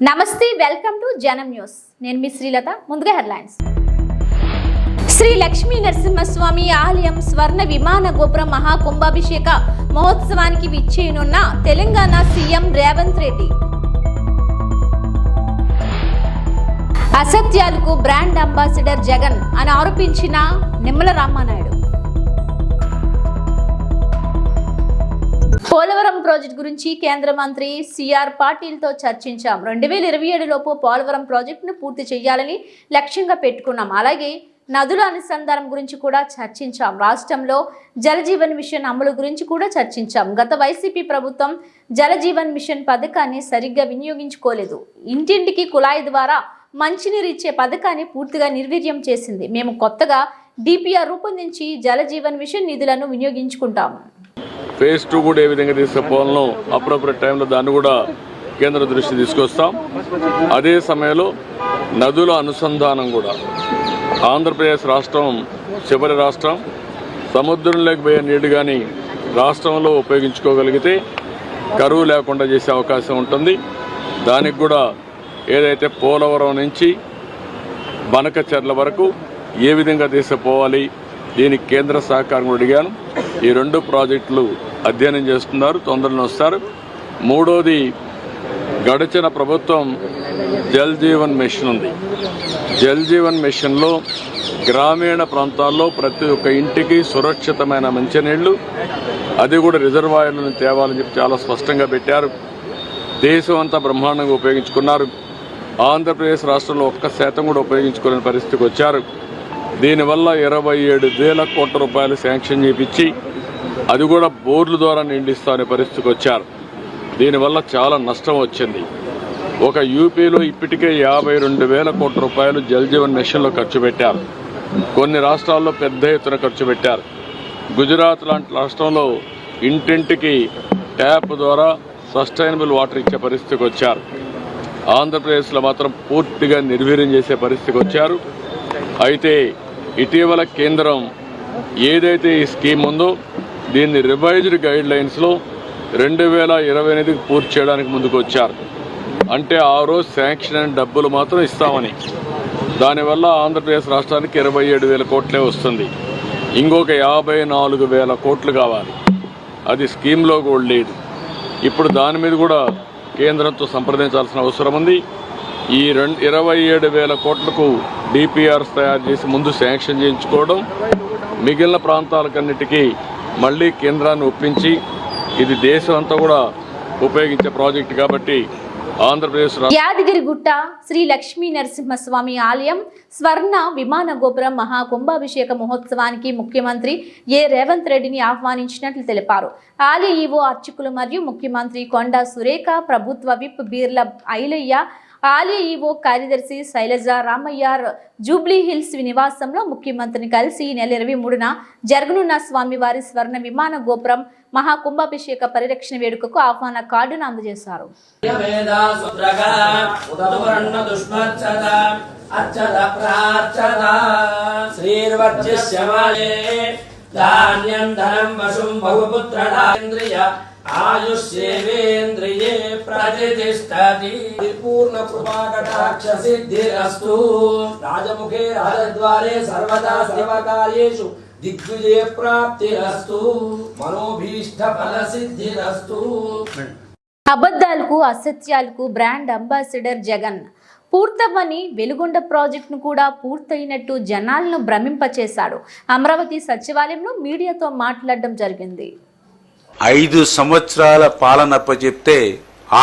నమస్తే welcome to జనం news. నేను మీ శ్రీలత ముందుగా హెడ్లైన్స్. శ్రీ లక్ష్మీ నరసింహస్వామి ఆలయం స్వర్ణ విమాన గోపురం మహాకుంభాభిషేక మహోత్సవానికి విచ్చేయనున్న తెలంగాణ సీఎం రేవంత్ రెడ్డి. అసత్యాలకు బ్రాండ్ అంబాసిడర్ జగన్ అని ఆరోపించిన నిమ్మల రామానాయుడు. పోలవరం ప్రాజెక్టు గురించి కేంద్ర మంత్రి సిఆర్ పాటిల్తో చర్చించాం. రెండు వేల ఇరవై ఏడులోపు పోలవరం ప్రాజెక్టును పూర్తి చేయాలని లక్ష్యంగా పెట్టుకున్నాం. అలాగే నదుల అనుసంధానం గురించి కూడా చర్చించాం. రాష్ట్రంలో జలజీవన్ మిషన్ అమలు గురించి కూడా చర్చించాం. గత వైసీపీ ప్రభుత్వం జలజీవన్ మిషన్ పథకాన్ని సరిగ్గా వినియోగించుకోలేదు. ఇంటింటికి కుళాయి ద్వారా మంచినీరు ఇచ్చే పథకాన్ని పూర్తిగా నిర్వీర్యం చేసింది. మేము కొత్తగా డిపిఆర్ రూపొందించి జలజీవన్ మిషన్ నిధులను వినియోగించుకుంటాము ఫేజ్ టూ కూడా ఏ విధంగా తీసుకుపోవాలనో అప్పుడప్పుడు టైంలో దాన్ని కూడా కేంద్ర దృష్టి తీసుకొస్తాం. అదే సమయంలో నదుల అనుసంధానం కూడా. ఆంధ్రప్రదేశ్ రాష్ట్రం చివరి రాష్ట్రం. సముద్రంలోకి పోయే నీళ్ళు కానీ రాష్ట్రంలో ఉపయోగించుకోగలిగితే కరువు లేకుండా చేసే అవకాశం ఉంటుంది. దానికి కూడా ఏదైతే పోలవరం నుంచి బనకచెర్ల వరకు ఏ విధంగా తీసుకుపోవాలి దీనికి కేంద్ర సహకారం కూడా అడిగాను. ఈ రెండు ప్రాజెక్టులు అధ్యయనం చేస్తున్నారు తొందరలో వస్తారు. మూడోది గడిచిన ప్రభుత్వం జల్ జీవన్ మిషన్ ఉంది. జల్ జీవన్ మిషన్లో గ్రామీణ ప్రాంతాల్లో ప్రతి ఒక్క ఇంటికి సురక్షితమైన మంచినీళ్ళు అది కూడా రిజర్వాయర్లను తేవాలని చెప్పి చాలా స్పష్టంగా పెట్టారు. దేశం అంతా బ్రహ్మాండంగా ఉపయోగించుకున్నారు. ఆంధ్రప్రదేశ్ రాష్ట్రంలో ఒక్క శాతం కూడా ఉపయోగించుకోలేని పరిస్థితికి వచ్చారు. దీనివల్ల ఇరవై ఏడు వేల కోట్ల రూపాయలు శాంక్షన్ చేపించి అది కూడా బోర్లు ద్వారా నిండిస్తానే పరిస్థితికి వచ్చారు. దీనివల్ల చాలా నష్టం వచ్చింది. ఒక యూపీలో ఇప్పటికే యాభై రెండు వేల కోట్ల రూపాయలు జల్జీవన్ మిషన్లో ఖర్చు పెట్టారు. కొన్ని రాష్ట్రాల్లో పెద్ద ఎత్తున ఖర్చు పెట్టారు. గుజరాత్ లాంటి రాష్ట్రంలో ఇంటింటికి ట్యాప్ ద్వారా సస్టైనబుల్ వాటర్ ఇచ్చే పరిస్థితికి వచ్చారు. ఆంధ్రప్రదేశ్లో మాత్రం పూర్తిగా నిర్వీర్యం చేసే పరిస్థితికి వచ్చారు. అయితే ఇటీవల కేంద్రం ఏదైతే ఈ స్కీమ్ ఉందో దీన్ని రివైజ్డ్ గైడ్ లైన్స్లో రెండు వేల ఇరవై ఎనిమిదికి పూర్తి చేయడానికి ముందుకు వచ్చారు. అంటే ఆ రోజు శాంక్షన్ అయిన డబ్బులు మాత్రం ఇస్తామని. దానివల్ల ఆంధ్రప్రదేశ్ రాష్ట్రానికి ఇరవై ఏడు వేల కోట్లే వస్తుంది. ఇంకొక యాభై నాలుగు వేల కోట్లు కావాలి. అది స్కీమ్లో కూడా లేదు. ఇప్పుడు దాని మీద కూడా కేంద్రంతో సంప్రదించాల్సిన అవసరం ఉంది. ఈ రెండు ఇరవై ఏడు వేల కోట్లకు డిపిఆర్స్ తయారు చేసి ముందు శాంక్షన్ చేయించుకోవడం మిగిలిన ప్రాంతాలకన్నిటికీ మళ్ళీ కేంద్రాన్ని ఒప్పించి ఇది దేశం అంతా కూడా ఉపయోగించే ప్రాజెక్ట్ కాబట్టి ఆంధ్రప్రదేశ్ రా- యాదగిరిగుట్ట శ్రీ లక్ష్మీ నరసింహస్వామి ఆలయం స్వర్ణ విమాన గోపురం మహాకుంభాభిషేక మహోత్సవానికి ముఖ్యమంత్రి ఏ. రేవంత్ రెడ్డిని ఆహ్వానించినట్లు తెలిపారు. ఆలయ ఈవో అర్చకులు మరియు ముఖ్యమంత్రి కొండా సురేఖ ప్రభుత్వ విప్ బీర్ల ఐలయ్య ఆలయ ఈవో కార్యదర్శి శైలజ రామయ్య జూబ్లీ హిల్స్ నివాసంలో ముఖ్యమంత్రిని కలిసి ఈ నెల ఇరవై మూడున జరగనున్న స్వామివారి స్వర్ణ విమాన గోపురం మహాకుంభాభిషేక పరిరక్షణ వేడుకకు ఆహ్వాన కార్డును అందజేశారు. వేదా సుద్రగ ఉదవర్ణ దుష్మచ్చద అచ్చద ప్రాచ్చద శ్రీర్వర్చిష్యమాలే ధాన్యం ధనం వశుం బహుపుత్రడాంద్రియ ఆయుష్యేవేంద్రియే ప్రతిష్టతి పూర్ణ కృపాకటాక్ష సిద్ధిరస్తు రాజముఖే రాజద్వారే సర్వదా సర్వకార్యేషు దిగ్విజయ ప్రాప్తిరస్తు మనోభీష్ట ఫల సిద్ధిరస్తు అబద్ధాలకు అసత్యాలకు బ్రాండ్ అంబాసిడర్ జగన్. పూర్తవ్వని వెలుగొండ ప్రాజెక్టును కూడా పూర్తయినట్టు జనాలను భ్రమింపచేశాడు. అమరావతి సచివాలయంలో మీడియాతో మాట్లాడడం జరిగింది. ఐదు సంవత్సరాల పాలన అప్పచెప్తే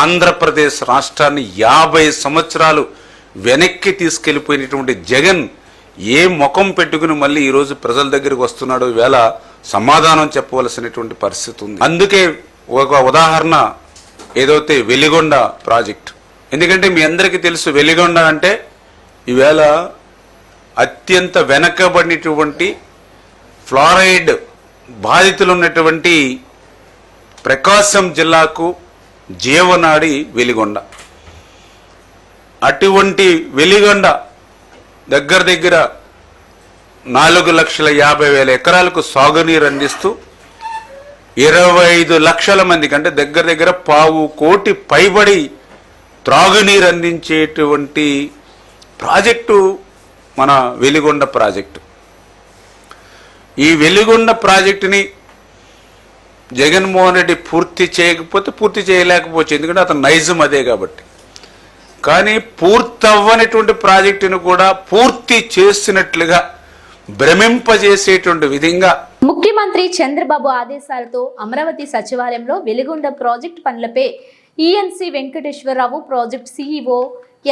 ఆంధ్రప్రదేశ్ రాష్ట్రాన్ని యాభై సంవత్సరాలు వెనక్కి తీసుకెళ్ళిపోయినటువంటి జగన్ ఏ ముఖం పెట్టుకుని మళ్ళీ ఈరోజు ప్రజల దగ్గరికి వస్తున్నాడో వేళ సమాధానం చెప్పవలసినటువంటి పరిస్థితి ఉంది. అందుకే ఒక ఉదాహరణ ఏదైతే వెలిగొండ ప్రాజెక్ట్ ఎందుకంటే మీ అందరికీ తెలుసు వెలిగొండ అంటే ఈవేళ అత్యంత వెనకబడినటువంటి ఫ్లోరైడ్ బాధితులు ఉన్నటువంటి ప్రకాశం జిల్లాకు జీవనాడి వెలిగొండ. అటువంటి వెలిగొండ దగ్గర దగ్గర నాలుగు లక్షల యాభై వేల ఎకరాలకు సాగునీరు అందిస్తూ ఇరవై ఐదు లక్షల మందికి అంటే దగ్గర దగ్గర పావు కోటి పైబడి త్రాగునీరు అందించేటువంటి ప్రాజెక్టు మన వెలిగొండ ప్రాజెక్టు. ఈ వెలిగొండ ప్రాజెక్టుని జగన్మోహన్ రెడ్డి పూర్తి చేయకపోతే పూర్తి చేయలేకపోవచ్చు. ఎందుకంటే అతను నైజం అదే కాబట్టి. కానీ పూర్తవ్వనటువంటి ప్రాజెక్టును కూడా పూర్తి చేసినట్లుగా భ్రమింపజేసేటువంటి విధంగా ముఖ్యమంత్రి చంద్రబాబు ఆదేశాలతో అమరావతి సచివాలయంలో వెలుగొండ ప్రాజెక్టు పనులపై ENC Venkateswararao project CEO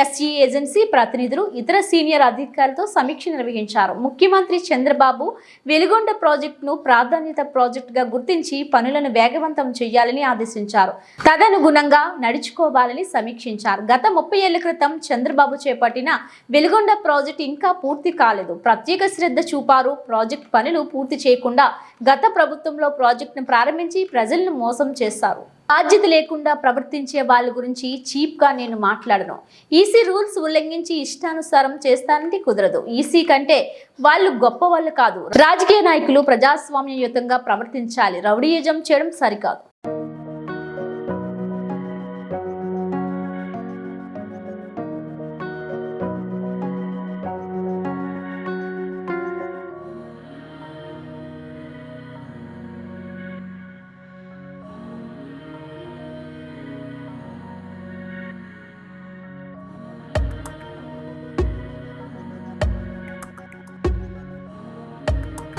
SE agency ప్రతినిధులు ఇతర సీనియర్ అధికారులతో సమీక్ష నిర్వహించారు. ముఖ్యమంత్రి చంద్రబాబు వెలుగొండ ప్రాజెక్టును ప్రాధాన్యత ప్రాజెక్టుగా గుర్తించి పనులను వేగవంతం చేయాలని ఆదేశించారు. తదనుగుణంగా నడుచుకోవాలని సమీక్షించారు. గత ముప్పై ఏళ్ళ క్రితం చంద్రబాబు చేపట్టిన వెలుగొండ ప్రాజెక్టు ఇంకా పూర్తి కాలేదు. ప్రత్యేక శ్రద్ధ చూపారు. ప్రాజెక్టు పనులు పూర్తి చేయకుండా గత ప్రభుత్వంలో ప్రాజెక్టును ప్రారంభించి ప్రజలను మోసం చేశారు. బాధ్యత లేకుండా ప్రవర్తించే వాళ్ళ గురించి చీప్గా నేను మాట్లాడను. ఈసీ రూల్స్ ఉల్లంఘించి ఇష్టానుసారం చేస్తానంటే కుదరదు. ఈసీ కంటే వాళ్ళు గొప్ప వాళ్ళు కాదు. రాజకీయ నాయకులు ప్రజాస్వామ్యయుతంగా ప్రవర్తించాలి. రౌడీయజం చేయడం సరికాదు.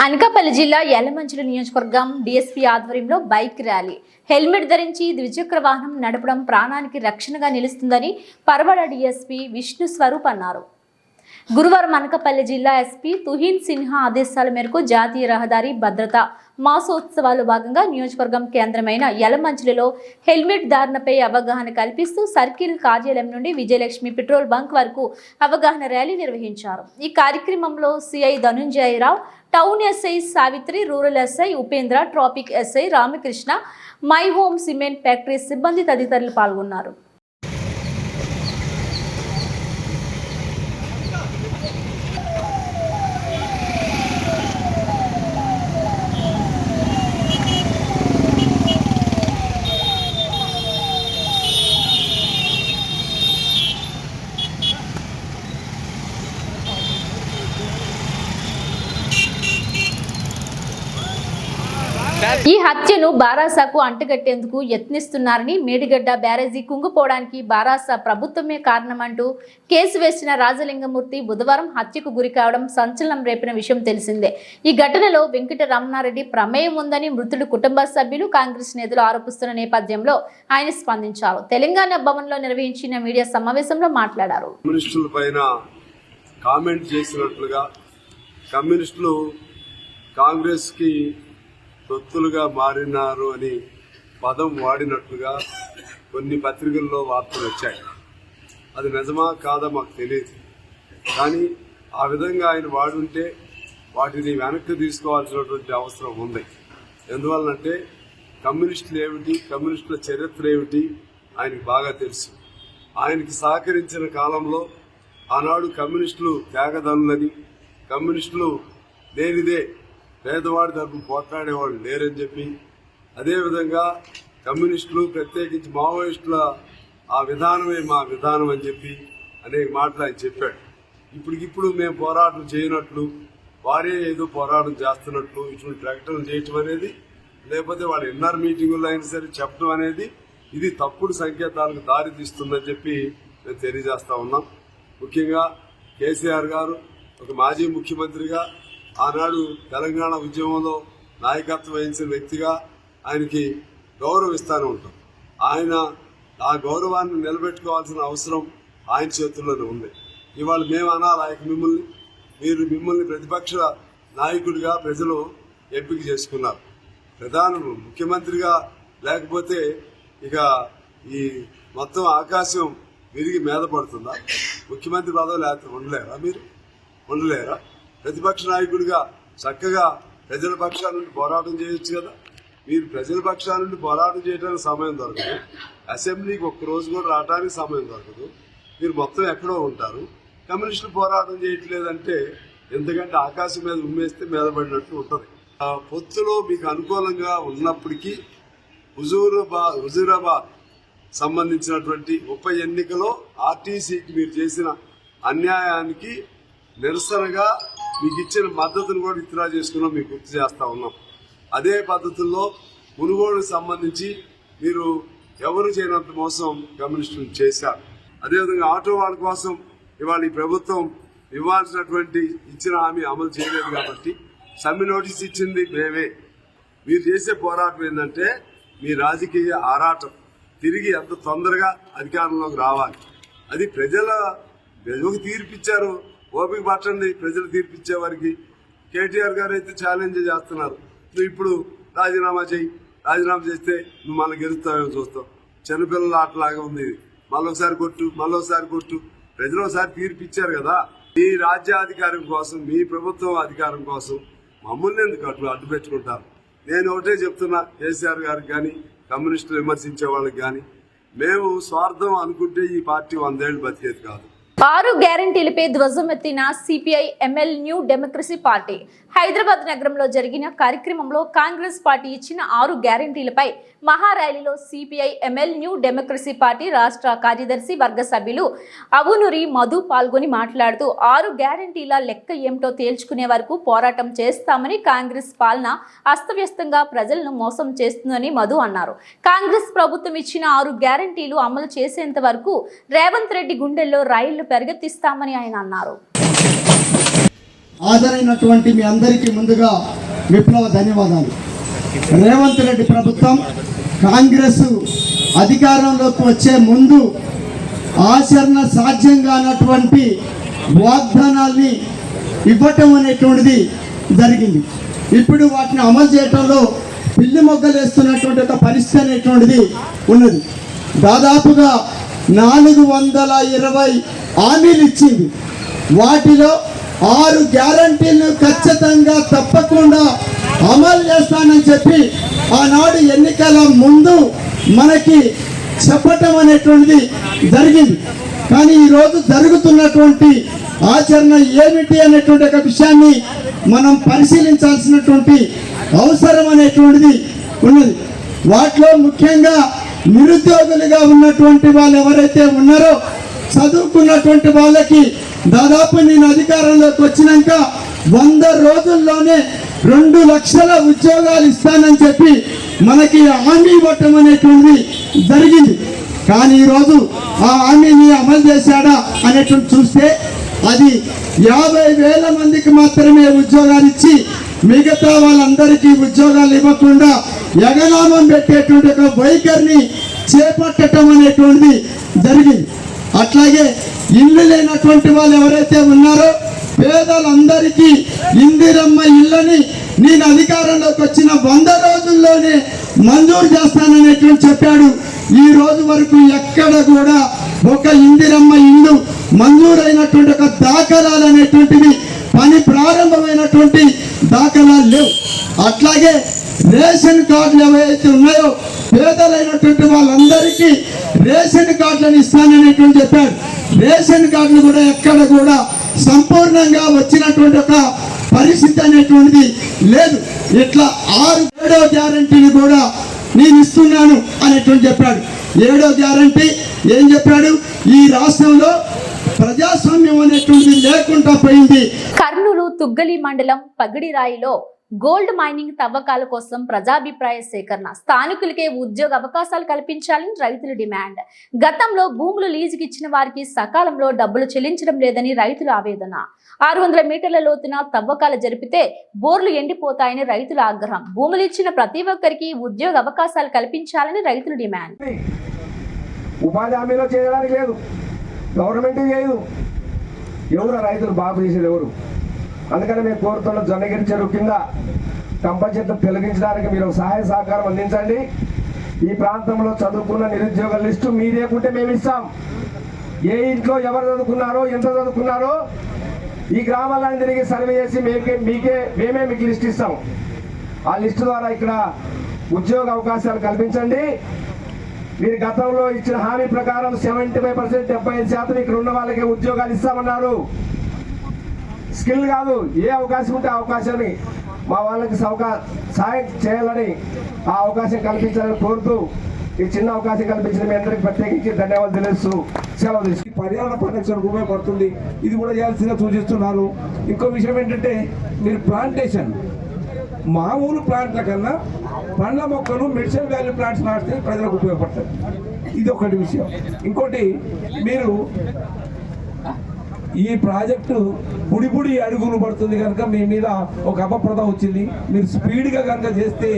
అనకాపల్లి జిల్లా యలమంచిలి నియోజకవర్గం డిఎస్పీ ఆధ్వర్యంలో బైక్ ర్యాలీ. హెల్మెట్ ధరించి ద్విచక్ర వాహనం నడపడం ప్రాణానికి రక్షణగా నిలుస్తుందని పరవడ డిఎస్పీ విష్ణు స్వరూప్ అన్నారు. గురువారం అనకాపల్లి జిల్లా ఎస్పీ తుహీన్ సిన్హా ఆదేశాల మేరకు జాతీయ రహదారి భద్రత మాసోత్సవాలు భాగంగా నియోజకవర్గం కేంద్రమైన యలమంచిలిలో హెల్మెట్ ధారణపై అవగాహన కల్పిస్తూ సర్కిల్ కార్యాలయం నుండి విజయలక్ష్మి పెట్రోల్ బంక్ వరకు అవగాహన ర్యాలీ నిర్వహించారు. ఈ కార్యక్రమంలో CI Dhanunjayarao town SI Savitri rural SI Upendra traffic SI Ramakrishna my home cement factory సిబ్బంది తదితరులు పాల్గొన్నారు. ఈ హత్యను బారాసాకు అంటగట్టేందుకు యత్నిస్తున్నారని మేడిగడ్డ బ్యారేజీ కుంగిపోవడానికి బారాసా ప్రభుత్వమే కారణమంటూ కేసు వేసిన రాజలింగమూర్తి బుధవారం హత్యకు గురి కావడం సంచలనం రేపిన విషయం తెలిసిందే. ఈ ఘటనలో వెంకట రమణారెడ్డి ప్రమేయం ఉందని మృతుడు కుటుంబ సభ్యులు కాంగ్రెస్ నేతలు ఆరోపిస్తున్న నేపథ్యంలో ఆయన స్పందించారు. తెలంగాణ భవన్లో నిర్వహించిన మీడియా సమావేశంలో మాట్లాడారు. కామెంట్ చేసినట్లుగా కమ్యూనిస్టులు కాంగ్రెస్కి తొత్తులుగా మారినారు అని పదం వాడినట్లుగా కొన్ని పత్రికల్లో వార్తలు వచ్చాయి. అది నిజమా కాదా మాకు తెలియదు కానీ ఆ విధంగా ఆయన వాడుంటే వాటిని వెనక్కి తీసుకోవాల్సినటువంటి అవసరం ఉంది. ఎందువల్లంటే కమ్యూనిస్టులు ఏమిటి కమ్యూనిస్టుల చరిత్ర ఏమిటి ఆయనకు బాగా తెలుసు. ఆయనకి సహకరించిన కాలంలో ఆనాడు కమ్యూనిస్టులు త్యాగదనులని కమ్యూనిస్టులు లేనిదే పేదవాడి తరపు పోట్లాడేవాళ్ళు లేరని చెప్పి అదేవిధంగా కమ్యూనిస్టులు ప్రత్యేకించి మావోయిస్టుల ఆ విధానమే మా విధానం అని చెప్పి అనేక మాటలు ఆయన చెప్పాడు. ఇప్పటికిప్పుడు మేము పోరాటం చేయనట్లు వారే ఏదో పోరాటం చేస్తున్నట్లు ఇటువంటి ప్రకటనలు చేయటం అనేది లేకపోతే వాళ్ళు ఇన్నర్ మీటింగుల్లో అయినా సరే చెప్పడం అనేది ఇది తప్పుడు సంకేతాలకు దారి తీస్తుందని చెప్పి మేము తెలియజేస్తా ఉన్నాం. ముఖ్యంగా కేసీఆర్ గారు ఒక మాజీ ముఖ్యమంత్రిగా ఆనాడు తెలంగాణ ఉద్యమంలో నాయకత్వం వహించిన వ్యక్తిగా ఆయనకి గౌరవం ఉంటాం ఆయన ఆ గౌరవాన్ని నిలబెట్టుకోవాల్సిన అవసరం ఆయన చేతుల్లోనే ఉంది. ఇవాళ మేము అనాలి ఆయన మిమ్మల్ని మీరు మిమ్మల్ని ప్రతిపక్ష నాయకుడిగా ప్రజలు ఎంపిక చేసుకున్నారు. ప్రధాన ముఖ్యమంత్రిగా లేకపోతే ఇక ఈ మొత్తం ఆకాశం విరిగి మీద పడుతుందా? ముఖ్యమంత్రి పదవి లేకపోతే ఉండలేరా మీరు? ఉండలేరా? ప్రతిపక్ష నాయకుడిగా చక్కగా ప్రజల పక్షాల నుండి పోరాటం చేయొచ్చు కదా. మీరు ప్రజల పక్షాల నుండి పోరాటం చేయడానికి సమయం దొరకదు. అసెంబ్లీకి ఒక్క రోజు కూడా రావడానికి సమయం దొరకదు. మీరు మొత్తం ఎక్కడో ఉంటారు. కమ్యూనిస్టులు పోరాటం చేయట్లేదంటే ఎందుకంటే ఆకాశం మీద ఉమ్మేస్తే మీద పడినట్టు ఉంటుంది. ఆ పొత్తులో మీకు అనుకూలంగా ఉన్నప్పటికీ హుజూరాబాద్ హుజూరాబాద్ సంబంధించినటువంటి ఉప ఎన్నికలో ఆర్టీసీకి మీరు చేసిన అన్యాయానికి నిరసనగా మీకు ఇచ్చిన మద్దతును కూడా విత్డ్రా చేసుకున్నాం మీకు గుర్తు చేస్తా ఉన్నాం. అదే పద్ధతుల్లో మునుగోడుకు సంబంధించి మీరు ఎవరు చేయనంత మోసం కమ్యూనిస్టులు చేశారు. అదేవిధంగా ఆటో వాళ్ళ కోసం ఇవాళ ఈ ప్రభుత్వం ఇవ్వాల్సినటువంటి ఇచ్చిన హామీ అమలు చేయలేదు కాబట్టి సమ్మె నోటీస్ ఇచ్చింది మేమే. మీరు చేసే పోరాటం ఏంటంటే మీ రాజకీయ ఆరాటం. తిరిగి ఎంత తొందరగా అధికారంలోకి రావాలి. అది ప్రజల ప్రజలకు తీర్పిచ్చారు. ఓపిక పట్టండి ప్రజలు తీర్పిచ్చే వారికి కేటీఆర్ గారు అయితే ఛాలెంజ్ చేస్తున్నారు. నువ్వు ఇప్పుడు రాజీనామా చేయి. రాజీనామా చేస్తే నువ్వు మళ్ళీ గెలుస్తావేమో చూస్తావు. చిన్నపిల్లల ఆటలాగా ఉంది ఇది. మళ్ళొకసారి కొట్టు మళ్ళొకసారి కొట్టు. ప్రజలు ఒకసారి తీర్పిచ్చారు కదా. మీ రాజ్యాధికారం కోసం మీ ప్రభుత్వం అధికారం కోసం మమ్మల్ని ఎందుకు అడ్డు అడ్డు పెట్టుకుంటారు? నేను ఒకటే చెప్తున్నా కేసీఆర్ గారికి కానీ కమ్యూనిస్టులు విమర్శించే వాళ్ళకి కానీ మేము స్వార్థం అనుకుంటే ఈ పార్టీ వందేళ్ళు బతికేది కాదు. ఆరు గ్యారంటీలపై ధ్వజమెత్తిన CPI ML new democracy party. Hyderabad నగరంలో జరిగిన కార్యక్రమంలో కాంగ్రెస్ పార్టీ ఇచ్చిన ఆరు గ్యారంటీలపై మహార్యాలీలో CPI ML new democracy party రాష్ట్ర కార్యదర్శి వర్గ సభ్యులు అవునురి మధు పాల్గొని మాట్లాడుతూ ఆరు గ్యారంటీల లెక్క ఏమిటో తేల్చుకునే వరకు పోరాటం చేస్తామని కాంగ్రెస్ పాలన అస్తవ్యస్తంగా ప్రజలను మోసం చేస్తుందని మధు అన్నారు. కాంగ్రెస్ ప్రభుత్వం ఇచ్చిన ఆరు గ్యారంటీలు అమలు చేసేంత వరకు రేవంత్ రెడ్డి గుండెల్లో రైళ్ళు పెరగెత్తిస్తామని ఆయన అన్నారు. హాజరైనటువంటి మీ అందరికీ ముందుగా విప్లవ ధన్యవాదాలు. రేవంత్ రెడ్డి ప్రభుత్వం కాంగ్రెస్ అధికారంలోకి వచ్చే ముందు ఆచరణ సాధ్యం కానటువంటి వాగ్దానాల్ని ఇవ్వటం అనేటువంటిది జరిగింది. ఇప్పుడు వాటిని అమలు చేయటంలో పిల్లి మొగ్గలేస్తున్నటువంటి ఒక పరిస్థితి అనేటువంటిది ఉన్నది. దాదాపుగా నాలుగు వందల ఇరవై హామీలు ఇచ్చింది. వాటిలో ఆరు గ్యారంటీలను ఖచ్చితంగా తప్పకుండా అమలు చేస్తానని చెప్పి ఆనాడు ఎన్నికల ముందు మనకి చెప్పటం అనేటువంటిది జరిగింది. కానీ ఈరోజు జరుగుతున్నటువంటి ఆచరణ ఏమిటి అనేటువంటి ఒక విషయాన్ని మనం పరిశీలించాల్సినటువంటి అవసరం అనేటువంటిది ఉన్నది. వాటిలో ముఖ్యంగా నిరుద్యోగులుగా ఉన్నటువంటి వాళ్ళు ఎవరైతే ఉన్నారో చదువుకున్నటువంటి వాళ్ళకి దాదాపు నేను అధికారంలోకి వచ్చినాక వంద రోజుల్లోనే రెండు లక్షల ఉద్యోగాలు ఇస్తానని చెప్పి మనకి హామీ ఇవ్వటం అనేటువంటిది జరిగింది. కానీ ఈరోజు ఆ హామీని అమలు చేశాడా అనేటువంటి చూస్తే అది యాభై వేల మందికి మాత్రమే ఉద్యోగాలు ఇచ్చి మిగతా వాళ్ళందరికీ ఉద్యోగాలు ఇవ్వకుండా ఎగనామం పెట్టేటువంటి ఒక వైఖరిని చేపట్టడం అనేటువంటిది జరిగింది. అట్లాగే ఇల్లు లేనటువంటి వాళ్ళు ఎవరైతే ఉన్నారో పేదలందరికీ ఇందిరమ్మ ఇళ్ళని నేను అధికారంలోకి వచ్చిన వంద రోజుల్లోనే మంజూరు చేస్తాననేటువంటి చెప్పాడు. ఈ రోజు వరకు ఎక్కడ కూడా ఒక ఇందిరమ్మ ఇల్లు మంజూరైనటువంటి ఒక దాఖలాలు అనేటువంటివి పని ప్రారంభమైనటువంటి దాఖలాలు లేవు. అట్లాగే రేషన్ కార్డులు ఏవైతే ఉన్నాయో పేదలైనటువంటి వాళ్ళందరికీ కార్డులను ఇస్తాననేటువంటి చెప్పాడు రేషన్ కార్డులు కూడా ఎక్కడ కూడా సంపూర్ణంగా వచ్చినటువంటి ఒక పరిస్థితి అనేటువంటిది లేదు. ఇట్లా ఆరు ఏడో గ్యారంటీని కూడా నేను ఇస్తున్నాను అనేటువంటి చెప్పాడు. ఏడో గ్యారంటీ ఏం చెప్పాడు? ఈ రాష్ట్రంలో ప్రజాస్వామ్యం అనేటువంటిది లేకుండా పోయింది. కర్నూలు తుగ్గలి మండలం పగిడిరాయిలో గోల్డ్ మైనింగ్ తవ్వకాల కోసం ప్రజాభిప్రాయ సేకరణ స్థానికులకే ఉద్యోగ అవకాశాలు కల్పించాలని రైతుల డిమాండ్. గతంలో భూములు లీజుకి ఇచ్చిన వారికి సకాలంలో డబ్బులు చెల్లించడం లేదని రైతుల ఆవేదన. ఆరు వందల మీటర్ల లోతున తవ్వకాలు జరిపితే బోర్లు ఎండిపోతాయని రైతుల ఆగ్రహం. భూములు ఇచ్చిన ప్రతి ఒక్కరికి ఉద్యోగ అవకాశాలు కల్పించాలని రైతుల డిమాండ్. ఉపాధి హామీలో చేయడానికి లేదు. గవర్నమెంట్ చేయదు. ఎవరు రైతులు చేసేది ఎవరు? అందుకని మేము కోరుతున్న జొన్నగిరి చెరువు కింద కంప చెట్లు తొలగించడానికి మీరు సహాయ సహకారం అందించండి. ఈ ప్రాంతంలో చదువుకున్న నిరుద్యోగ లిస్టు మీరేకుంటే మేము ఇస్తాం. ఏ ఇంట్లో ఎవరు చదువుకున్నారో ఎంత చదువుకున్నారో ఈ గ్రామాలను తిరిగి సర్వే చేసి మేకే మీకే మేమే మీకు లిస్ట్ ఇస్తాం. ఆ లిస్టు ద్వారా ఇక్కడ ఉద్యోగ అవకాశాలు కల్పించండి. మీరు గతంలో ఇచ్చిన హామీ ప్రకారం సెవెంటీ ఫైవ్ పర్సెంట్ డెబ్బై ఐదు శాతం ఇక్కడ ఉన్న వాళ్ళకి ఉద్యోగాలు ఇస్తామన్నారు. స్కిల్ కాదు ఏ అవకాశం ఉంటే అవకాశాన్ని మా వాళ్ళకి సౌక సాయం చేయాలని ఆ అవకాశం కల్పించాలని కోరుతూ ఈ చిన్న అవకాశం కల్పించిన మీ అందరికి ప్రత్యేకించి ధన్యవాదాలు తెలుస్తూ సెలవు తీసుకు ఈ పర్యావరణ పరిరక్షణకు ఉపయోగపడుతుంది. ఇది కూడా చేయాల్సిందిగా సూచిస్తున్నాను ఇంకో విషయం ఏంటంటే మీరు ప్లాంటేషన్ మామూలు ప్లాంట్ల కన్నా పండ్ల మొక్కలు మెడిసిన్ వాల్యూ ప్లాంట్స్ నాటితే ప్రజలకు ఉపయోగపడతాయి. ఇది ఒకటి విషయం. ఇంకోటి మీరు ఈ ప్రాజెక్టు పుడిపుడి అడుగులు పడుతుంది కనుక మీ మీద ఒక అపప్రద వచ్చింది. మీరు స్పీడ్గా కనుక చేస్తే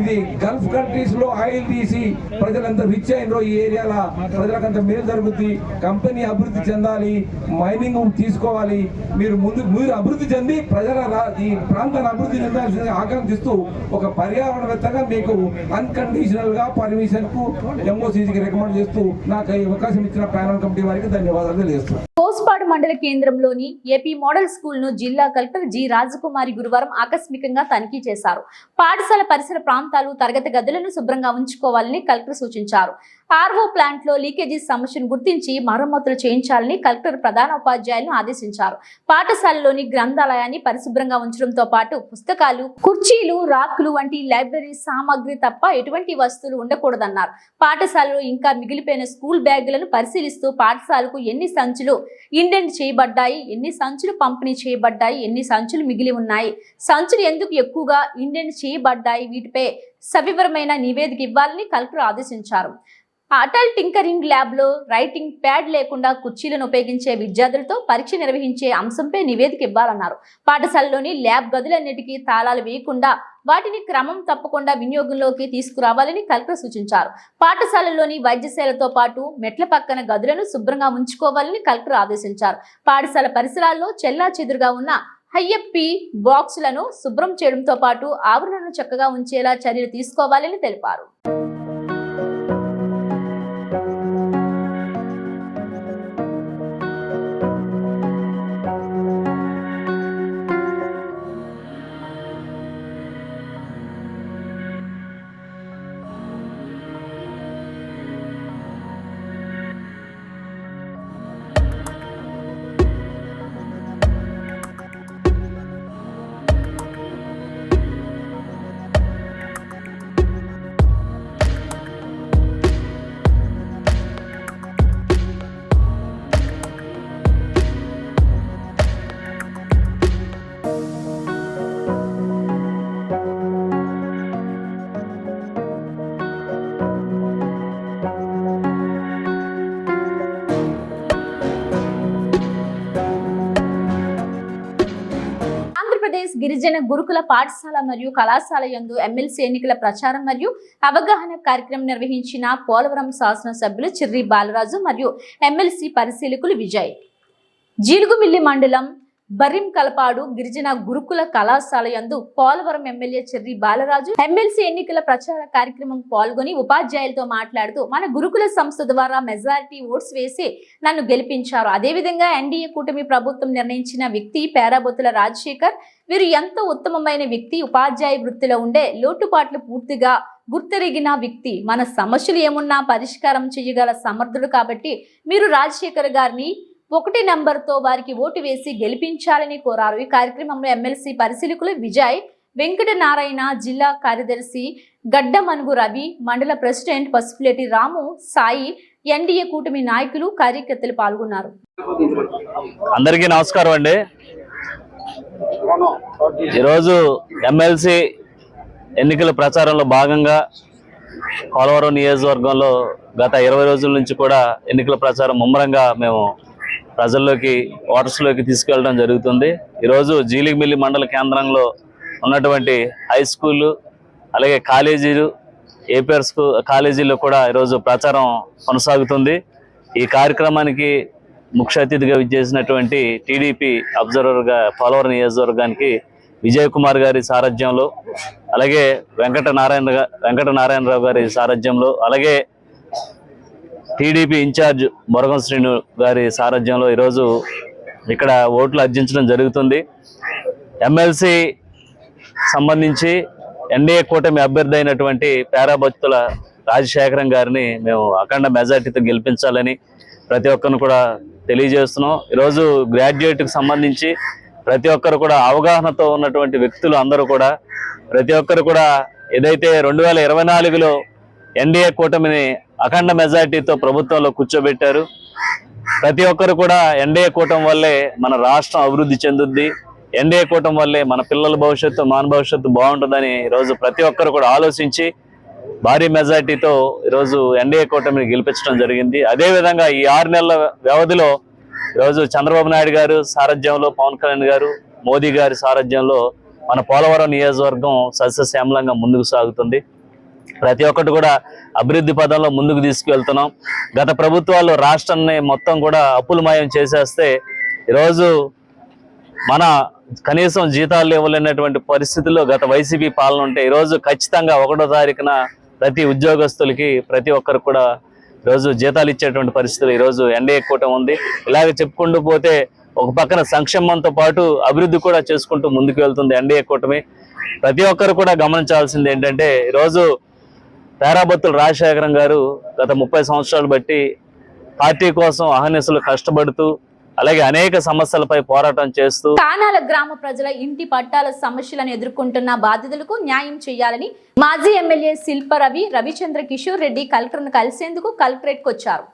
ఇది గల్ఫ్ కంట్రీస్లో ఆయిల్ తీసి ప్రజలంతా రిచ్ అయినరో ఈ ఏరియాల ప్రజలకంత మేలు జరుగుద్ది. కంపెనీ అభివృద్ధి చెందాలి మైనింగ్ తీసుకోవాలి. మీరు ముందు మీరు అభివృద్ధి చెంది ప్రజల ఈ ప్రాంతాన్ని అభివృద్ధి చెందాల్సింది ఆకాంక్షిస్తూ ఒక పర్యావరణవేత్తగా మీకు అన్కండిషనల్గా పర్మిషన్కు ఎంఓసీసీకి రికమెండ్ చేస్తూ నాకు ఈ అవకాశం ఇచ్చిన ప్యానల్ కమిటీ వారికి ధన్యవాదాలు తెలియజేస్తున్నాను. కోస్పాడు మండల కేంద్రంలోని ఏపీ మోడల్ స్కూల్ను జిల్లా కలెక్టర్ జి రాజకుమారి గురువారం ఆకస్మికంగా తనిఖీ చేశారు. పాఠశాల పరిసర ప్రాంతాలు తరగతి గదులను శుభ్రంగా ఉంచుకోవాలని కలెక్టర్ సూచించారు. ఆర్వో ప్లాంట్లో లీకేజీ సమస్యను గుర్తించి మరమ్మతులు చేయించాలని కలెక్టర్ ప్రధాన ఉపాధ్యాయులను ఆదేశించారు. పాఠశాలలోని గ్రంథాలయాన్ని పరిశుభ్రంగా ఉంచడంతో పాటు పుస్తకాలు కుర్చీలు రాక్లు వంటి లైబ్రరీ సామాగ్రి తప్ప ఎటువంటి వస్తువులు ఉండకూడదన్నారు. పాఠశాలలో ఇంకా మిగిలిపోయిన స్కూల్ బ్యాగులను పరిశీలిస్తూ పాఠశాలకు ఎన్ని సంచులు ఇండెంట్ చేయబడ్డాయి ఎన్ని సంచులు పంపిణీ చేయబడ్డాయి ఎన్ని సంచులు మిగిలి ఉన్నాయి సంచులు ఎందుకు ఎక్కువగా ఇండెంట్ చేయబడ్డాయి వీటిపై సవివరమైన నివేదిక ఇవ్వాలని కలెక్టర్ ఆదేశించారు. అటల్ టింకరింగ్ ల్యాబ్లో రైటింగ్ ప్యాడ్ లేకుండా కుర్చీలను ఉపయోగించే విద్యార్థులతో పరీక్ష నిర్వహించే అంశంపై నివేదిక ఇవ్వాలన్నారు. పాఠశాలలోని ల్యాబ్ గదులన్నిటికీ తాళాలు వేయకుండా వాటిని క్రమం తప్పకుండా వినియోగంలోకి తీసుకురావాలని కలెక్టర్ సూచించారు. పాఠశాలలోని వైద్యశాలతో పాటు మెట్ల పక్కన గదులను శుభ్రంగా ఉంచుకోవాలని కలెక్టర్ ఆదేశించారు. పాఠశాల పరిసరాల్లో చెల్లా చెదురుగా ఉన్న హయ్యప్పి బాక్సులను శుభ్రం చేయడంతో పాటు ఆవరణను చక్కగా ఉంచేలా చర్యలు తీసుకోవాలని తెలిపారు. గురుకుల పాఠశాల మరియు కళాశాల యందు ఎమ్మెల్సీ ఎన్నికల ప్రచారం మరియు అవగాహన కార్యక్రమం నిర్వహించిన పోలవరం శాసనసభ్యులు చిర్రి బాలరాజు మరియు ఎమ్మెల్సీ పరిశీలకులు విజయ్. జీలుగుమిల్లి మండలం బరిం కలపాడు గిరిజన గురుకుల కళాశాల యందు పోలవరం ఎమ్మెల్యే చెర్రి బాలరాజు. ఎమ్మెల్సీ ఎన్నికల ప్రచార కార్యక్రమం పాల్గొని ఉపాధ్యాయులతో మాట్లాడుతూ మన గురుకుల సంస్థ ద్వారా మెజారిటీ ఓట్స్ వేసి నన్ను గెలిపించారు. అదేవిధంగా ఎన్డీఏ కూటమి ప్రభుత్వం నిర్ణయించిన వ్యక్తి పేరాబొత్తుల రాజశేఖర్. వీరు ఎంతో ఉత్తమమైన వ్యక్తి ఉపాధ్యాయ వృత్తిలో ఉండే లోటుపాట్లు పూర్తిగా గుర్తెరిగిన వ్యక్తి. మన సమస్యలు ఏమున్నా పరిష్కారం చేయగల సమర్థుడు కాబట్టి మీరు రాజశేఖర్ గారిని ఒకటి నంబర్తో వారికి ఓటు వేసి గెలిపించాలని కోరారు. ఈ కార్యక్రమంలో ఎమ్మెల్సీ పరిశీలకులు విజయ్ వెంకట నారాయణ జిల్లా కార్యదర్శి గడ్డమనుగు రవి మండల ప్రెసిడెంట్ పసుపులేటి రాము సాయి ఎన్డీఏ కూటమి నాయకులు కార్యకర్తలు పాల్గొన్నారు. అందరికీ నమస్కారం అండి. ఈరోజు ఎమ్మెల్సీ ఎన్నికల ప్రచారంలో భాగంగా పోలవరం నియోజకవర్గంలో గత ఇరవై రోజుల నుంచి కూడా ఎన్నికల ప్రచారం ముమ్మరంగా మేము ప్రజల్లోకి ఓటర్స్లోకి తీసుకెళ్ళడం జరుగుతుంది. ఈరోజు జీలిగిమిల్లి మండల కేంద్రంలో ఉన్నటువంటి హై స్కూళ్ళు అలాగే కాలేజీలు ఏపీఆర్ స్కూ కాలేజీల్లో కూడా ఈరోజు ప్రచారం కొనసాగుతుంది. ఈ కార్యక్రమానికి ముఖ్య అతిథిగా విచ్చేసినటువంటి టీడీపీ అబ్జర్వర్గా పోలవరం నియోజకవర్గానికి విజయ్ కుమార్ గారి సారథ్యంలో అలాగే వెంకట నారాయణ వెంకట నారాయణరావు గారి సారథ్యంలో అలాగే టీడీపీ ఇన్ఛార్జ్ మురగం శ్రీను గారి సారథ్యంలో ఈరోజు ఇక్కడ ఓట్లు అర్జించడం జరుగుతుంది. ఎమ్మెల్సీ సంబంధించి ఎన్డీఏ కూటమి అభ్యర్థి అయినటువంటి పేరాభక్తుల రాజశేఖరం గారిని మేము అఖండ మెజార్టీతో గెలిపించాలని ప్రతి ఒక్కరిని కూడా తెలియజేస్తున్నాం. ఈరోజు గ్రాడ్యుయేట్కి సంబంధించి ప్రతి ఒక్కరు కూడా అవగాహనతో ఉన్నటువంటి వ్యక్తులు అందరూ కూడా ప్రతి ఒక్కరు కూడా ఏదైతే రెండు వేల ఇరవై నాలుగులో ఎన్డీఏ కూటమిని అఖండ మెజార్టీతో ప్రభుత్వంలో కూర్చోబెట్టారు. ప్రతి ఒక్కరు కూడా ఎన్డీఏ కూటమి వల్లే మన రాష్ట్రం అభివృద్ధి చెందుద్ది. ఎన్డీఏ కూటమి వల్లే మన పిల్లల భవిష్యత్తు మాన భవిష్యత్తు బాగుంటుందని ఈరోజు ప్రతి ఒక్కరు కూడా ఆలోచించి భారీ మెజార్టీతో ఈరోజు ఎన్డీఏ కూటమిని గెలిపించడం జరిగింది. అదేవిధంగా ఈ ఆరు నెలల వ్యవధిలో ఈరోజు చంద్రబాబు నాయుడు గారు సారథ్యంలో పవన్ కళ్యాణ్ గారు మోదీ గారి సారథ్యంలో మన పోలవరం నియోజకవర్గం సస్యశ్యామలంగా ముందుకు సాగుతుంది. ప్రతి ఒక్కటి కూడా అభివృద్ధి పదంలో ముందుకు తీసుకువెళ్తున్నాం గత ప్రభుత్వాలు రాష్ట్రాన్ని మొత్తం కూడా అప్పులమయం చేసేస్తే ఈరోజు మన కనీసం జీతాలు ఇవ్వలేనటువంటి పరిస్థితుల్లో గత వైసీపీ పాలన ఉంటే ఈరోజు ఖచ్చితంగా ఒకటో తారీఖున ప్రతి ఉద్యోగస్తులకి ప్రతి ఒక్కరు కూడా ఈరోజు జీతాలు ఇచ్చేటువంటి పరిస్థితులు ఈరోజు ఎన్డీఏ కూటమి ఉంది. ఇలాగ చెప్పుకుంటూ పోతే ఒక పక్కన సంక్షేమంతో పాటు అభివృద్ధి కూడా చేసుకుంటూ ముందుకు వెళ్తుంది ఎన్డీఏ కూటమి. ప్రతి ఒక్కరు కూడా గమనించాల్సింది ఏంటంటే ఈరోజు పేరాబత్తుల రాజశేఖరం గారు గత ముప్పై సంవత్సరాలు బట్టి పార్టీ కోసం అహర్నిశలు కష్టపడుతూ అలాగే అనేక సమస్యలపై పోరాటం చేస్తూ కానాల గ్రామ ప్రజల ఇంటి పట్టాల సమస్యలను ఎదుర్కొంటున్న బాధితులకు న్యాయం చేయాలని మాజీ ఎమ్మెల్యే శిల్ప రవి రవిచంద్ర కిషోర్ రెడ్డి కలెక్టర్ను కలిసేందుకు కలెక్టరేట్కు వచ్చారు.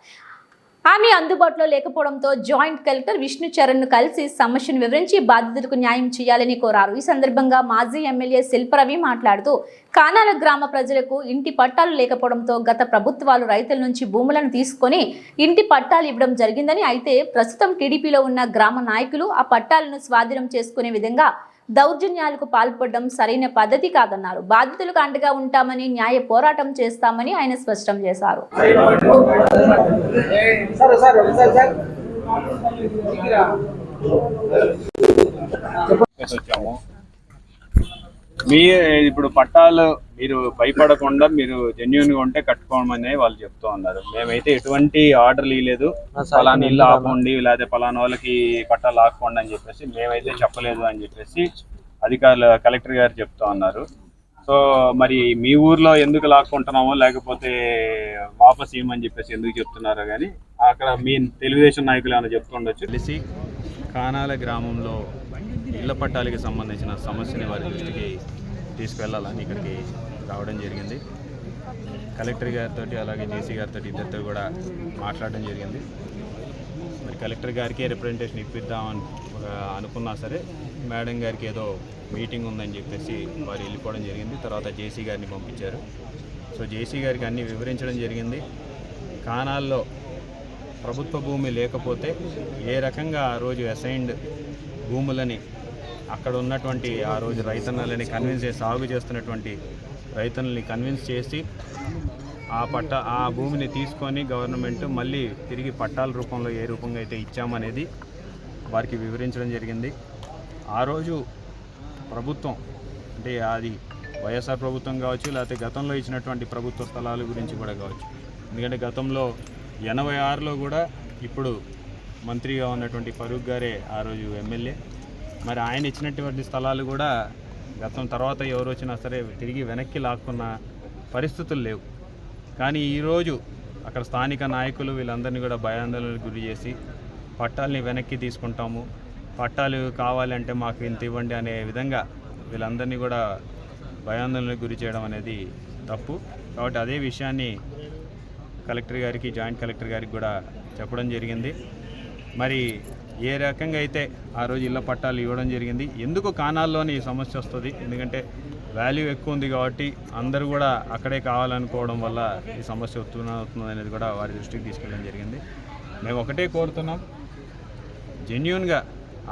ఆమె అందుబాటులో లేకపోవడంతో జాయింట్ కలెక్టర్ విష్ణు చరణ్ను కలిసి సమస్యను వివరించి బాధితులకు న్యాయం చేయాలని కోరారు. ఈ సందర్భంగా మాజీ ఎమ్మెల్యే శిల్పరవి మాట్లాడుతూ కానాల గ్రామ ప్రజలకు ఇంటి పట్టాలు లేకపోవడంతో గత ప్రభుత్వాలు రైతుల నుంచి భూములను తీసుకొని ఇంటి పట్టాలు ఇవ్వడం జరిగిందని అయితే ప్రస్తుతం టీడీపీలో ఉన్న గ్రామ నాయకులు ఆ పట్టాలను స్వాధీనం చేసుకునే విధంగా దౌర్జన్యాలకు పాల్పడడం సరైన పద్ధతి కాదన్నారు. బాధితులకు అండగా ఉంటామని న్యాయ పోరాటం చేస్తామని ఆయన స్పష్టం చేశారు. మీ ఇప్పుడు పట్టాలు మీరు భయపడకుండా మీరు జెన్యున్గా ఉంటే కట్టుకోమని వాళ్ళు చెప్తూ ఉన్నారు. మేమైతే ఎటువంటి ఆర్డర్లు ఇవ్వలేదు పలానా ఇల్లు ఆపండి లేకపోతే పలానా వాళ్ళకి పట్టాలు ఆపండి అని చెప్పేసి మేమైతే చెప్పలేదు అని చెప్పేసి అధికారులు కలెక్టర్ గారు చెప్తా ఉన్నారు. సో మరి మీ ఊర్లో ఎందుకు లాక్కుంటున్నామో లేకపోతే వాపస్ ఇవ్వమని చెప్పేసి ఎందుకు చెప్తున్నారో కానీ అక్కడ మీ తెలుగుదేశం నాయకులు ఏమైనా చెప్తుండొచ్చు? తెలిసి కానాల గ్రామంలో ఇళ్ళ పట్టాలకి సంబంధించిన సమస్యని వారి దృష్టికి తీసుకువెళ్ళాలని ఇక్కడికి రావడం జరిగింది. కలెక్టర్ గారితో అలాగే జేసీ గారితో ఇద్దరితో కూడా మాట్లాడడం జరిగింది. మరి కలెక్టర్ గారికి రిప్రజెంటేషన్ ఇప్పిద్దామని ఒక అనుకున్నా సరే మేడం గారికి ఏదో మీటింగ్ ఉందని చెప్పేసి వారు వెళ్ళిపోవడం జరిగింది. తర్వాత జేసీ గారిని పంపించారు. సో జేసీ గారికి అన్నీ వివరించడం జరిగింది. కానాల్లో ప్రభుత్వ భూమి లేకపోతే ఏ రకంగా ఆ రోజు అసైన్డ్ భూములని అక్కడ ఉన్నటువంటి ఆ రోజు రైతన్నలని కన్విన్స్ చేసి సాగు చేస్తున్నటువంటి రైతన్నల్ని కన్విన్స్ చేసి ఆ పట్ట ఆ భూమిని తీసుకొని గవర్నమెంట్ మళ్ళీ తిరిగి పట్టాల రూపంలో ఏ రూపంగా అయితే ఇచ్చామనేది వారికి వివరించడం జరిగింది. ఆ రోజు ప్రభుత్వం అంటే అది వైఎస్ఆర్ ప్రభుత్వం కావచ్చు లేకపోతే గతంలో ఇచ్చినటువంటి ప్రభుత్వ స్థలాల గురించి కూడా కావచ్చు. ఎందుకంటే గతంలో ఎనభై ఆరులో కూడా ఇప్పుడు మంత్రిగా ఉన్నటువంటి ఫరూక్ గారే ఆ రోజు ఎమ్మెల్యే. మరి ఆయన ఇచ్చినటువంటి స్థలాలు కూడా గతం తర్వాత ఎవరు వచ్చినా సరే తిరిగి వెనక్కి లాక్కున్న పరిస్థితులు లేవు. కానీ ఈరోజు అక్కడ స్థానిక నాయకులు వీళ్ళందరినీ కూడా భయాందోళనకు గురి చేసి పట్టాలని వెనక్కి తీసుకుంటాము. పట్టాలు కావాలంటే మాకు ఇంత ఇవ్వండి అనే విధంగా వీళ్ళందరినీ కూడా భయాందోళనకు గురి చేయడం అనేది తప్పు. కాబట్టి అదే విషయాన్ని కలెక్టర్ గారికి జాయింట్ కలెక్టర్ గారికి కూడా చెప్పడం జరిగింది. మరి ఏ రకంగా అయితే ఆ రోజు ఇళ్ళ పట్టాలు ఇవ్వడం జరిగింది ఎందుకు కానాల్లోనే ఈ సమస్య వస్తుంది? ఎందుకంటే వాల్యూ ఎక్కువ ఉంది కాబట్టి అందరూ కూడా అక్కడే కావాలనుకోవడం వల్ల ఈ సమస్య వస్తున్న అవుతుంది అనేది కూడా వారి దృష్టికి తీసుకెళ్ళడం జరిగింది. మేము ఒకటే కోరుతున్నాం జెన్యున్గా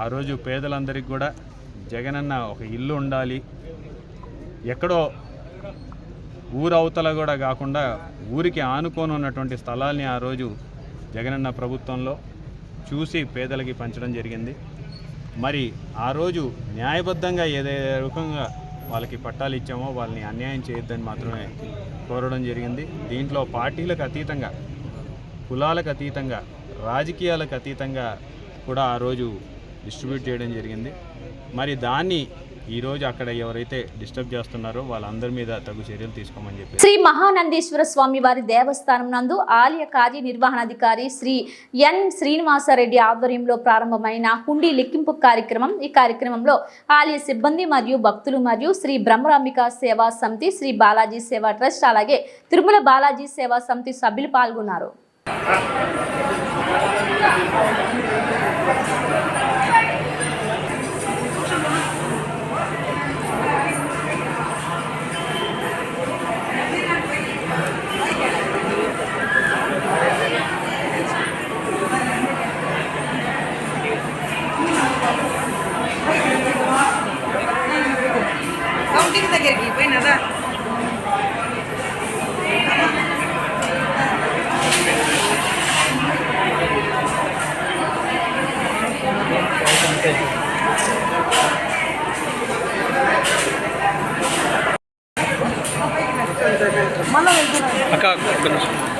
ఆ రోజు పేదలందరికీ కూడా జగనన్న ఒక ఇల్లు ఉండాలి. ఎక్కడో ఊరు అవతల కూడా కాకుండా ఊరికి ఆనుకొని ఉన్నటువంటి స్థలాల్ని ఆ రోజు జగనన్న ప్రభుత్వంలో చూసి పేదలకి పంచడం జరిగింది. మరి ఆ రోజు న్యాయబద్ధంగా ఏదే రకంగా వాళ్ళకి పట్టాలు ఇచ్చామో వాళ్ళని అన్యాయం చేయొద్దని మాత్రమే కోరడం జరిగింది. దీంట్లో పార్టీలకు అతీతంగా కులాలకు అతీతంగా రాజకీయాలకు అతీతంగా కూడా ఆ రోజు డిస్ట్రిబ్యూట్ చేయడం జరిగింది. మరి దాన్ని ఈరోజు అక్కడ ఎవరైతే డిస్టర్బ్ చేస్తున్నారో వాళ్ళందరి మీద తగు చర్యలు తీసుకోమని చెప్పి శ్రీ మహానందీశ్వర స్వామి వారి దేవస్థానం నందు ఆలయ కార్యనిర్వహణాధికారి శ్రీ ఎన్ శ్రీనివాసరెడ్డి ఆధ్వర్యంలో ప్రారంభమైన హుండీ లెక్కింపు కార్యక్రమం. ఈ కార్యక్రమంలో ఆలయ సిబ్బంది మరియు భక్తులు మరియు శ్రీ బ్రహ్మరాంబిక సేవా సమితి శ్రీ బాలాజీ సేవా ట్రస్ట్ అలాగే తిరుమల బాలాజీ సేవా సమితి సభ్యులు పాల్గొన్నారు. Genau.